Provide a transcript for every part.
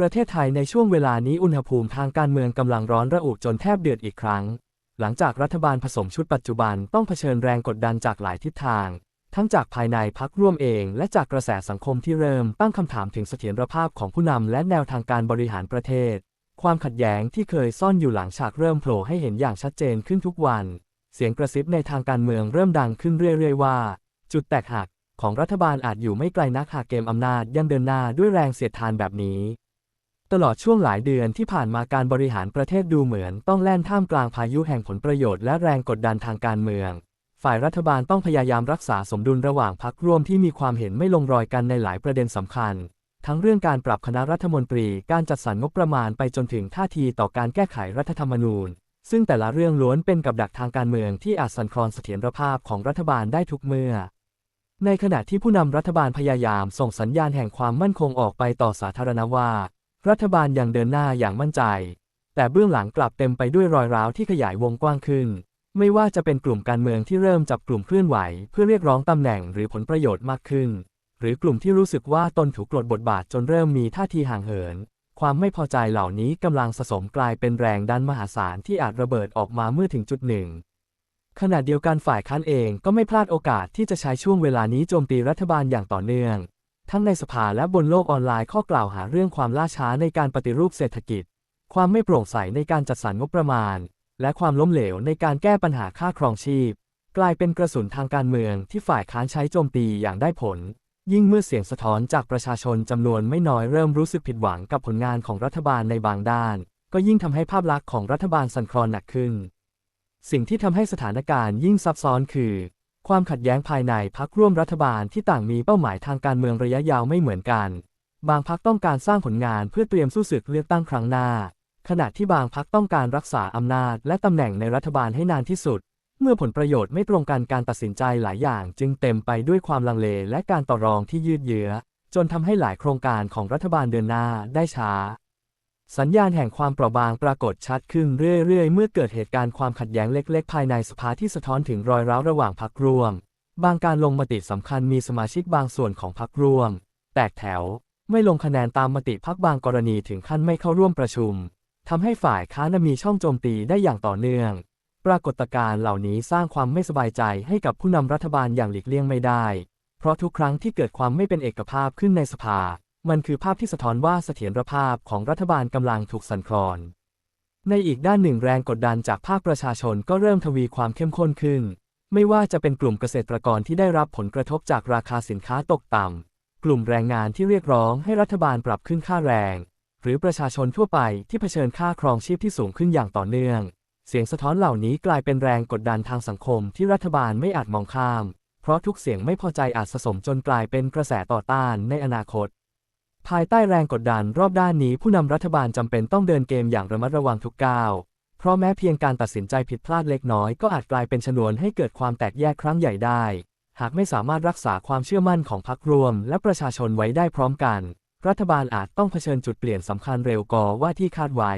ประเทศไทยในช่วงเวลานี้อุณหภูมิทางการเมืองกำลังร้อนระอุจนแทบเดือดอีกครั้ง หลังจากรัฐบาลผสมชุดปัจจุบันต้องเผชิญแรงกดดันจากหลายทิศทาง ทั้งจากภายในพักร่วมเอง และจากกระแสสังคมที่เริ่มตั้งคำถามถึงเสถียรภาพของผู้นำและแนวทางการบริหารประเทศ ความขัดแย้งที่เคยซ่อนอยู่หลังฉากเริ่มโผล่ให้เห็นอย่างชัดเจนขึ้นทุกวัน เสียงกระซิบในทางการเมืองเริ่มดังขึ้นเรื่อยๆว่า จุดแตกหักของรัฐบาลอาจอยู่ไม่ไกลนักหากเกมอำนาจยังเดินหน้าด้วยแรงเสียดทานแบบนี้ ตลอดช่วงหลายเดือนที่ผ่านมาการบริหารประเทศดูเหมือนต้องแล่นท่ามกลางพายุแห่งผลประโยชน์และแรงกดดันทางการเมือง ฝ่ายรัฐบาลต้องพยายามรักษาสมดุลระหว่างพรรคร่วมที่มีความเห็นไม่ลงรอยกันในหลายประเด็นสำคัญ ทั้งเรื่องการปรับคณะรัฐมนตรี การจัดสรรงบประมาณไปจนถึงท่าทีต่อการแก้ไขรัฐธรรมนูญ ซึ่งแต่ละเรื่องล้วนเป็นกับดักทางการเมืองที่อาจสั่นคลอนเสถียรภาพของรัฐบาลได้ทุกเมื่อในขณะที่ผู้นำรัฐบาลพยายามส่งสัญญาณแห่งความมั่นคงออกไปต่อสาธารณว่า รัฐบาลยังเดินหน้าอย่างมั่นใจ แต่เบื้องหลังกลับเต็มไปด้วยรอยร้าวที่ขยายวงกว้างขึ้น ไม่ว่าจะเป็นกลุ่มการเมืองที่เริ่มจับกลุ่มเคลื่อนไหว เพื่อเรียกร้องตำแหน่งหรือผลประโยชน์มากขึ้น หรือกลุ่มที่รู้สึกว่าตนถูกกดบทบาทจนเริ่มมีท่าทีห่างเหิน ความไม่พอใจเหล่านี้กำลังสะสมกลายเป็นแรงดันมหาศาลที่อาจระเบิดออกมาเมื่อถึงจุดหนึ่งขณะเดียวกันฝ่ายค้านเองก็ไม่พลาดโอกาสที่จะใช้ช่วงเวลานี้โจมตีรัฐบาลอย่างต่อเนื่อง ทั้งในสภาและบนโลกออนไลน์ข้อกล่าวหาเรื่องความล่าช้าในการปฏิรูปเศรษฐกิจ ความไม่โปร่งใสในการจัดสรรงบประมาณ และความล้มเหลวในการแก้ปัญหาค่าครองชีพ กลายเป็นกระสุนทางการเมืองที่ฝ่ายค้านใช้โจมตีอย่างได้ผล ยิ่งเมื่อเสียงสะท้อนจากประชาชนจำนวนไม่น้อยเริ่มรู้สึกผิดหวังกับผลงานของรัฐบาลในบางด้าน ก็ยิ่งทำให้ภาพลักษณ์ของรัฐบาลสั่นคลอนหนักขึ้น สิ่งที่ทำให้สถานการณ์ยิ่งซับซ้อนคือ ความขัดแย้งภายในพักร่วมรัฐบาลที่ต่างมีเป้าหมายทางการเมืองระยะยาวไม่เหมือนกัน บางพักต้องการสร้างผลงานเพื่อเตรียมสู้ศึกเลือกตั้งครั้งหน้า ขณะที่บางพักต้องการรักษาอำนาจและตำแหน่งในรัฐบาลให้นานที่สุด เมื่อผลประโยชน์ไม่ตรงกันการตัดสินใจหลายอย่างจึงเต็มไปด้วยความลังเลและการต่อรองที่ยืดเยื้อ จนทำให้หลายโครงการของรัฐบาลเดินหน้าได้ช้า สัญญาณแห่งความเปราะบางปรากฏชัดขึ้นเรื่อยๆ เมื่อเกิดเหตุการณ์ความขัดแย้งเล็ก ๆ ภายในสภาที่สะท้อนถึงรอยร้าวระหว่างพรรครวม บางการลงมติสำคัญมีสมาชิกบางส่วนของพรรครวม แตกแถว ไม่ลงคะแนนตามมติพรรคบางกรณีถึงขั้นไม่เข้าร่วมประชุมทำให้ฝ่ายค้านมีช่องโจมตีได้อย่างต่อเนื่อง ปรากฏการณ์เหล่านี้สร้างความไม่สบายใจให้กับผู้นำรัฐบาลอย่างหลีกเลี่ยงไม่ได้ เพราะทุกครั้งที่เกิดความไม่เป็นเอกภาพขึ้นในสภา มันคือภาพที่สะท้อนว่าเสถียรภาพของรัฐบาลกำลังถูกสั่นคลอน ในอีกด้านหนึ่งแรงกดดันจากภาคประชาชนก็เริ่มทวีความเข้มข้นขึ้น ไม่ว่าจะเป็นกลุ่มเกษตรกรที่ได้รับผลกระทบจากราคาสินค้าตกต่ำ กลุ่มแรงงานที่เรียกร้องให้รัฐบาลปรับขึ้นค่าแรง หรือประชาชนทั่วไปที่เผชิญค่าครองชีพที่สูงขึ้นอย่างต่อเนื่อง เสียงสะท้อนเหล่านี้กลายเป็นแรงกดดันทางสังคมที่รัฐบาลไม่อาจมองข้าม เพราะทุกเสียงไม่พอใจอาจสะสมจนกลายเป็นกระแสต่อต้านในอนาคต ภายใต้แรงกดดันรอบด้านนี้ผู้นำรัฐบาลจำเป็นต้องเดินเกมอย่างระมัดระวังทุกก้าว เพราะแม้เพียงการตัดสินใจผิดพลาดเล็กน้อยก็อาจกลายเป็นชนวนให้เกิดความแตกแยกครั้งใหญ่ได้ หากไม่สามารถรักษาความเชื่อมั่นของพรรครวม และประชาชนไว้ได้พร้อมกัน รัฐบาลอาจต้องเผชิญจุดเปลี่ยนสำคัญเร็วกว่าที่คาดไว้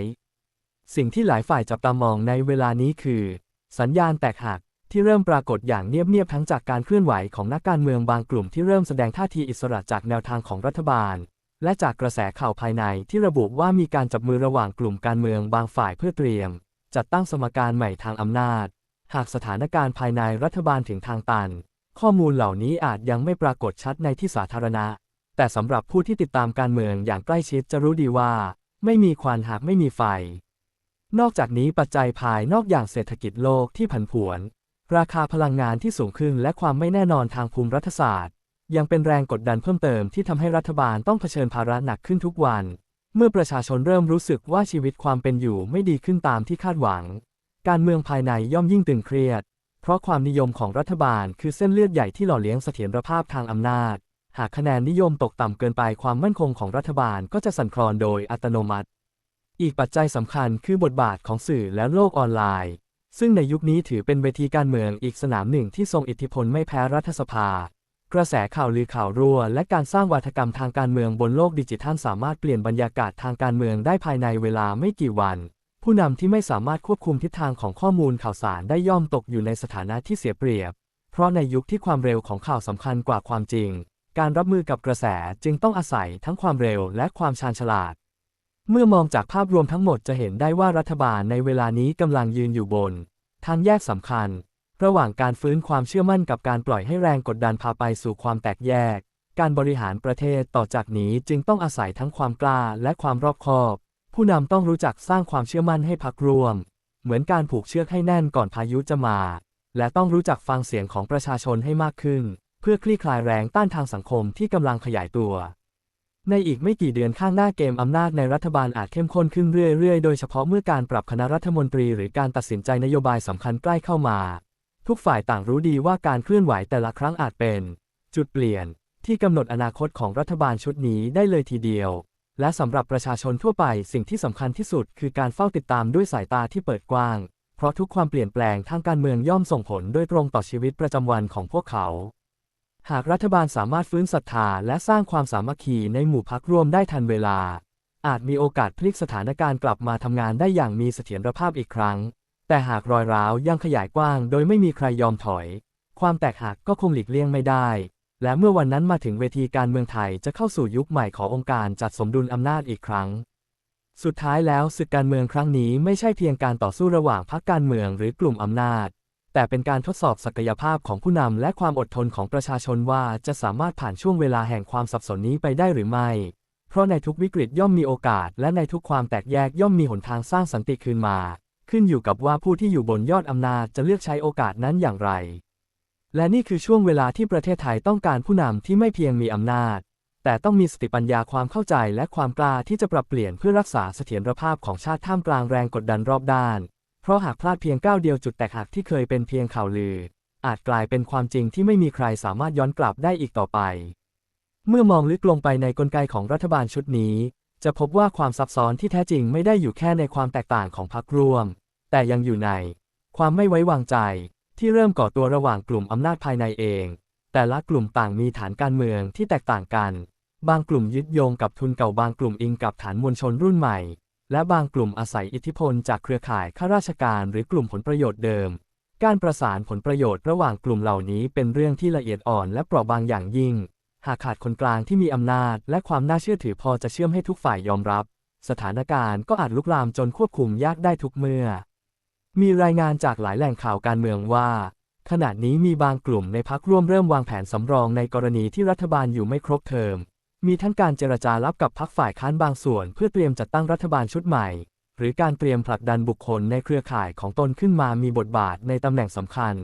สิ่งที่หลายฝ่ายจับตามองในเวลานี้คือ สัญญาณแตกหักที่เริ่มปรากฏอย่างเงียบๆทั้งจากการเคลื่อนไหวของนักการเมืองบางกลุ่มที่เริ่มแสดงท่าทีอิสระจากแนวทางของรัฐบาล และจากกระแสข่าวภายในที่ระบุว่ามีการจับมือระหว่างกลุ่มการเมืองบางฝ่ายเพื่อเตรียม จัดตั้งสมการใหม่ทางอำนาจ หากสถานการณ์ภายในรัฐบาลถึงทางตัน ข้อมูลเหล่านี้อาจยังไม่ปรากฏชัดในที่สาธารณะ แต่สำหรับผู้ที่ติดตามการเมืองอย่างใกล้ชิดจะรู้ดีว่า ไม่มีควันหากไม่มีไฟ นอกจากนี้ปัจจัยภายนอกอย่างเศรษฐกิจโลกที่ผันผวน ราคาพลังงานที่สูงขึ้นและความไม่แน่นอนทางภูมิรัฐศาสตร์ ยังเป็นแรงกดดันเพิ่มเติมที่ทำให้รัฐบาลต้องเผชิญภาระหนักขึ้นทุกวัน เมื่อประชาชนเริ่มรู้สึกว่าชีวิตความเป็นอยู่ไม่ดีขึ้นตามที่คาดหวัง การเมืองภายในย่อมยิ่งตึงเครียด เพราะความนิยมของรัฐบาลคือเส้นเลือดใหญ่ที่หล่อเลี้ยงเสถียรภาพทางอำนาจ หากคะแนนนิยมตกต่ำเกินไปความมั่นคงของรัฐบาลก็จะสั่นคลอนโดยอัตโนมัติ อีกปัจจัยสำคัญคือบทบาทของสื่อและโลกออนไลน์ ซึ่งในยุคนี้ถือเป็นเวทีการเมืองอีกสนามหนึ่งที่ทรงอิทธิพลไม่แพ้รัฐสภา กระแสข่าวลือข่าวรั่ว และการสร้างวาทกรรมทางการเมืองบนโลกดิจิทัลสามารถเปลี่ยนบรรยากาศทางการเมืองได้ภายในเวลาไม่กี่วัน ผู้นำที่ไม่สามารถควบคุมทิศทางของข้อมูลข่าวสารได้ย่อมตกอยู่ในสถานะที่เสียเปรียบ เพราะในยุคที่ความเร็วของข่าวสำคัญกว่าความจริง การรับมือกับกระแสจึงต้องอาศัยทั้งความเร็วและความชาญฉลาด เมื่อมองจากภาพรวมทั้งหมดจะเห็นได้ว่ารัฐบาลในเวลานี้กำลังยืนอยู่บน ทางแยกสำคัญ ระหว่างการฟื้นความเชื่อมั่นกับการปล่อยให้แรงกดดันพาไปสู่ความแตกแยก การบริหารประเทศต่อจากนี้จึงต้องอาศัยทั้งความกล้าและความรอบคอบ ผู้นำต้องรู้จักสร้างความเชื่อมั่นให้พักรวม เหมือนการผูกเชือกให้แน่นก่อนพายุจะมา และต้องรู้จักฟังเสียงของประชาชนให้มากขึ้น เพื่อคลี่คลายแรงต้านทางสังคมที่กำลังขยายตัว ในอีกไม่กี่เดือนข้างหน้าเกมอำนาจในรัฐบาลอาจเข้มข้นขึ้นเรื่อยๆ โดยเฉพาะเมื่อการปรับคณะรัฐมนตรีหรือการตัดสินใจนโยบายสำคัญใกล้เข้ามา ทุกฝ่ายต่างรู้ดีว่าการเคลื่อนไหวแต่ละครั้งอาจเป็น จุดเปลี่ยน ที่กำหนดอนาคตของรัฐบาลชุดนี้ได้เลยทีเดียว และสำหรับประชาชนทั่วไปสิ่งที่สำคัญที่สุดคือการเฝ้าติดตามด้วยสายตาที่เปิดกว้าง เพราะทุกความเปลี่ยนแปลงทางการเมืองย่อมส่งผลโดยตรงต่อชีวิตประจำวันของพวกเขา หากรัฐบาลสามารถฟื้นศรัทธาและสร้างความสามัคคีในหมู่พักร่วมได้ทันเวลา อาจมีโอกาสพลิกสถานการณ์กลับมาทำงานได้อย่างมีเสถียรภาพอีกครั้ง แต่หากรอยร้าวยังขยายกว้างโดยไม่มีใครยอมถอย ความแตกหักก็คงหลีกเลี่ยงไม่ได้ และเมื่อวันนั้นมาถึงเวทีการเมืองไทยจะเข้าสู่ยุคใหม่ขององค์การจัดสมดุลอำนาจอีกครั้ง สุดท้ายแล้วศึกการเมืองครั้งนี้ไม่ใช่เพียงการต่อสู้ระหว่างพรรคการเมืองหรือกลุ่มอำนาจ แต่เป็นการทดสอบศักยภาพของผู้นำและความอดทนของประชาชนว่าจะสามารถผ่านช่วงเวลาแห่งความสับสนนี้ไปได้หรือไม่ เพราะในทุกวิกฤตย่อมมีโอกาส และในทุกความแตกแยกย่อมมีหนทางสร้างสันติคืนมา ขึ้นอยู่กับว่าผู้ที่อยู่บนยอดอำนาจจะเลือกใช้โอกาสนั้นอย่างไร และนี่คือช่วงเวลาที่ประเทศไทยต้องการผู้นำที่ไม่เพียงมีอำนาจ แต่ต้องมีสติปัญญาความเข้าใจและความกล้าที่จะปรับเปลี่ยนเพื่อรักษาเสถียรภาพของชาติท่ามกลางแรงกดดันรอบด้าน เพราะหากพลาดเพียงก้าวเดียวจุดแตกหักที่เคยเป็นเพียงข่าวลือ อาจกลายเป็นความจริงที่ไม่มีใครสามารถย้อนกลับได้อีกต่อไป เมื่อมองลึกลงไปในกลไกของรัฐบาลชุดนี้ จะพบว่าความซับซ้อนที่แท้จริงไม่ได้อยู่แค่ในความแตกต่างของพรรครวม แต่ยังอยู่ใน ความไม่ไว้วางใจ ที่เริ่มก่อตัวระหว่างกลุ่มอำนาจภายในเอง แต่ละกลุ่มต่างมีฐานการเมืองที่แตกต่างกัน บางกลุ่มยึดโยงกับทุนเก่าบางกลุ่มอิงกับฐานมวลชนรุ่นใหม่ และบางกลุ่มอาศัยอิทธิพลจากเครือข่ายข้าราชการหรือกลุ่มผลประโยชน์เดิม การประสานผลประโยชน์ระหว่างกลุ่มเหล่านี้เป็นเรื่องที่ละเอียดอ่อนและเปราะบางอย่างยิ่ง หากขาดคนกลางที่มีอำนาจ และความน่าเชื่อถือพอจะเชื่อมให้ทุกฝ่ายยอมรับ สถานการณ์ก็อาจลุกลามจนควบคุมยากได้ทุกเมื่อ มีรายงานจากหลายแหล่งข่าวการเมืองว่า ขณะนี้มีบางกลุ่มในพักร่วมเริ่มวางแผนสำรองในกรณีที่รัฐบาลอยู่ไม่ครบเทอม มีทั้งการเจรจาลับกับพักฝ่ายค้านบางส่วน เพื่อเตรียมจัดตั้งรัฐบาลชุดใหม่ หรือการเตรียมผลักดันบุคคลในเครือข่ายของตนขึ้นมามีบทบาทในตำแหน่งสำคัญ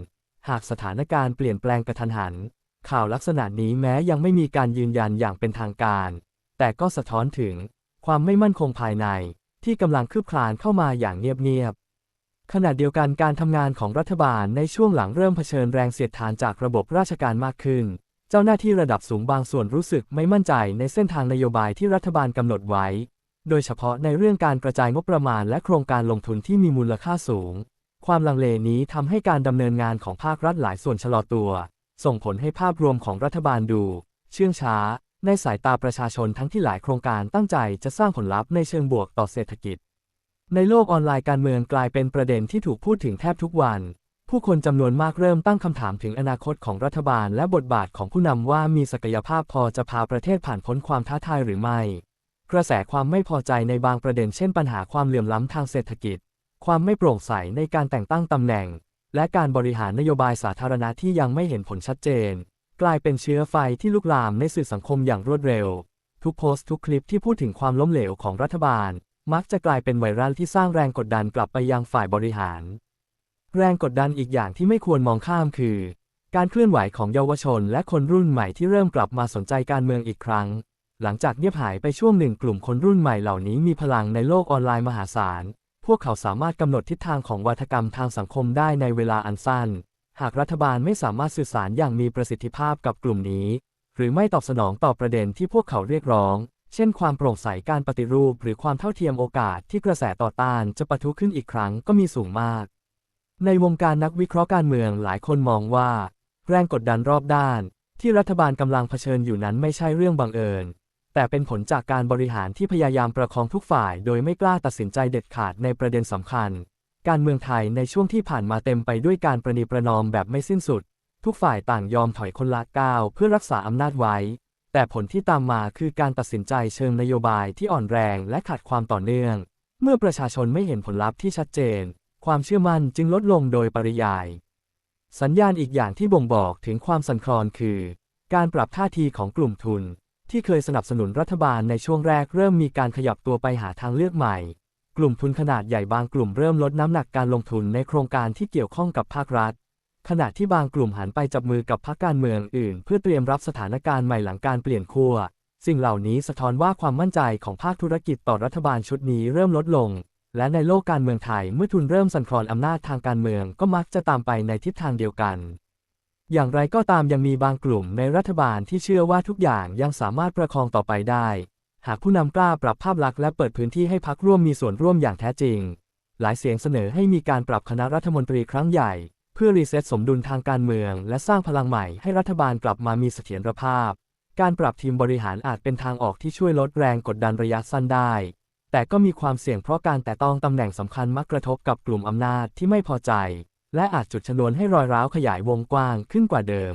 หากสถานการณ์เปลี่ยนแปลงกระทันหัน ข่าวลักษณะนี้แม้ยังไม่มีการยืนยันอย่างเป็นทางการ แต่ก็สะท้อนถึงความไม่มั่นคงภายในที่กำลังคืบคลานเข้ามาอย่างเงียบๆ ขณะเดียวกันการทำงานของรัฐบาลในช่วงหลังเริ่มเผชิญแรงเสียดทานจากระบบราชการมากขึ้น เจ้าหน้าที่ระดับสูงบางส่วนรู้สึกไม่มั่นใจในเส้นทางนโยบายที่รัฐบาลกำหนดไว้ โดยเฉพาะในเรื่องการกระจายงบประมาณและโครงการลงทุนที่มีมูลค่าสูง ความลังเลนี้ทำให้การดำเนินงานของภาครัฐหลายส่วนชะลอตัว ส่งผลให้ภาพรวมของรัฐบาลดู เชื่องช้า ในสายตาประชาชนทั้งที่หลายโครงการตั้งใจจะสร้างผลลัพธ์ในเชิงบวกต่อเศรษฐกิจ ในโลกออนไลน์การเมืองกลายเป็นประเด็นที่ถูกพูดถึงแทบทุกวัน ผู้คนจำนวนมากเริ่มตั้งคำถามถึงอนาคตของรัฐบาลและบทบาทของผู้นำว่ามีศักยภาพพอจะพาประเทศผ่านพ้นความท้าทายหรือไม่กระแสความไม่พอใจในบางประเด็นเช่นปัญหาความเหลื่อมล้ำทางเศรษฐกิจ ความไม่โปร่งใสในการแต่งตั้งตำแหน่ง และการบริหารนโยบายสาธารณะที่ยังไม่เห็นผลชัดเจน กลายเป็นเชื้อไฟที่ลุกลามในสื่อสังคมอย่างรวดเร็ว ทุกโพสต์ทุกคลิปที่พูดถึงความล้มเหลวของรัฐบาล มักจะกลายเป็นไวรัลที่สร้างแรงกดดันกลับไปยังฝ่ายบริหาร แรงกดดันอีกอย่างที่ไม่ควรมองข้ามคือ การเคลื่อนไหวของเยาวชน และคนรุ่นใหม่ที่เริ่มกลับมาสนใจการเมืองอีกครั้ง หลังจากเงียบหายไปช่วงหนึ่งกลุ่มคนรุ่นใหม่เหล่านี้มีพลังในโลกออนไลน์มหาศาล พวกเขาสามารถกำหนดทิศทางของวัฒกรรมทางสังคมได้ในเวลาอันสั้น หากรัฐบาลไม่สามารถสื่อสารอย่างมีประสิทธิภาพกับกลุ่มนี้ หรือไม่ตอบสนองต่อประเด็นที่พวกเขาเรียกร้อง เช่น ความโปร่งใสการปฏิรูป หรือความเท่าเทียมโอกาสที่กระแสต่อต้านจะปะทุขึ้นอีกครั้งก็มีสูงมาก ในวงการนักวิเคราะห์การเมืองหลายคนมองว่า แรงกดดันรอบด้าน ที่รัฐบาลกำลังเผชิญอยู่นั้นไม่ใช่เรื่องบังเอิญ แต่เป็นผลจากการบริหารที่พยายามประคองทุกฝ่าย โดยไม่กล้าตัดสินใจเด็ดขาดในประเด็นสำคัญ การเมืองไทยในช่วงที่ผ่านมาเต็มไปด้วยการประนีประนอมแบบไม่สิ้นสุด ทุกฝ่ายต่างยอมถอยคนละก้าวเพื่อรักษาอำนาจไว้ แต่ผลที่ตามมาคือการตัดสินใจเชิงนโยบายที่อ่อนแรงและขาดความต่อเนื่อง เมื่อประชาชนไม่เห็นผลลัพธ์ที่ชัดเจน ความเชื่อมั่นจึงลดลงโดยปริยาย สัญญาณอีกอย่างที่บ่งบอกถึงความสั่นคลอนคือ การปรับท่าทีของกลุ่มทุน ที่เคยสนับสนุนรัฐบาลในช่วงแรกเริ่มมีการขยับตัวไปหาทางเลือกใหม่ กลุ่มทุนขนาดใหญ่บางกลุ่มเริ่มลดน้ำหนักการลงทุนในโครงการที่เกี่ยวข้องกับภาครัฐ ขณะที่บางกลุ่มหันไปจับมือกับพรรคการเมืองอื่น เพื่อเตรียมรับสถานการณ์ใหม่หลังการเปลี่ยนขั้วสิ่งเหล่านี้สะท้อนว่าความมั่นใจของภาคธุรกิจต่อรัฐบาลชุดนี้เริ่มลดลง และในโลกการเมืองไทยเมื่อทุนเริ่มสั่นคลอนอำนาจทางการเมืองก็มักจะตามไปในทิศทางเดียวกัน อย่างไรก็ตามยังมีบางกลุ่มในรัฐบาลที่เชื่อว่าทุกอย่างยังสามารถประคองต่อไปได้ หากผู้นำกล้าปรับภาพลักษณ์และเปิดพื้นที่ให้พักร่วมมีส่วนร่วมอย่างแท้จริง หลายเสียงเสนอให้มีการปรับคณะรัฐมนตรีครั้งใหญ่ เพื่อรีเซ็ตสมดุลทางการเมือง และสร้างพลังใหม่ให้รัฐบาลกลับมามีเสถียรภาพ การปรับทีมบริหารอาจเป็นทางออกที่ช่วยลดแรงกดดันระยะสั้นได้ แต่ก็มีความเสี่ยงเพราะการแตะต้องตำแหน่งสำคัญมักกระทบกับกลุ่มอำนาจที่ไม่พอใจ และอาจจุดชนวนให้รอยร้าวขยายวงกว้างขึ้นกว่าเดิม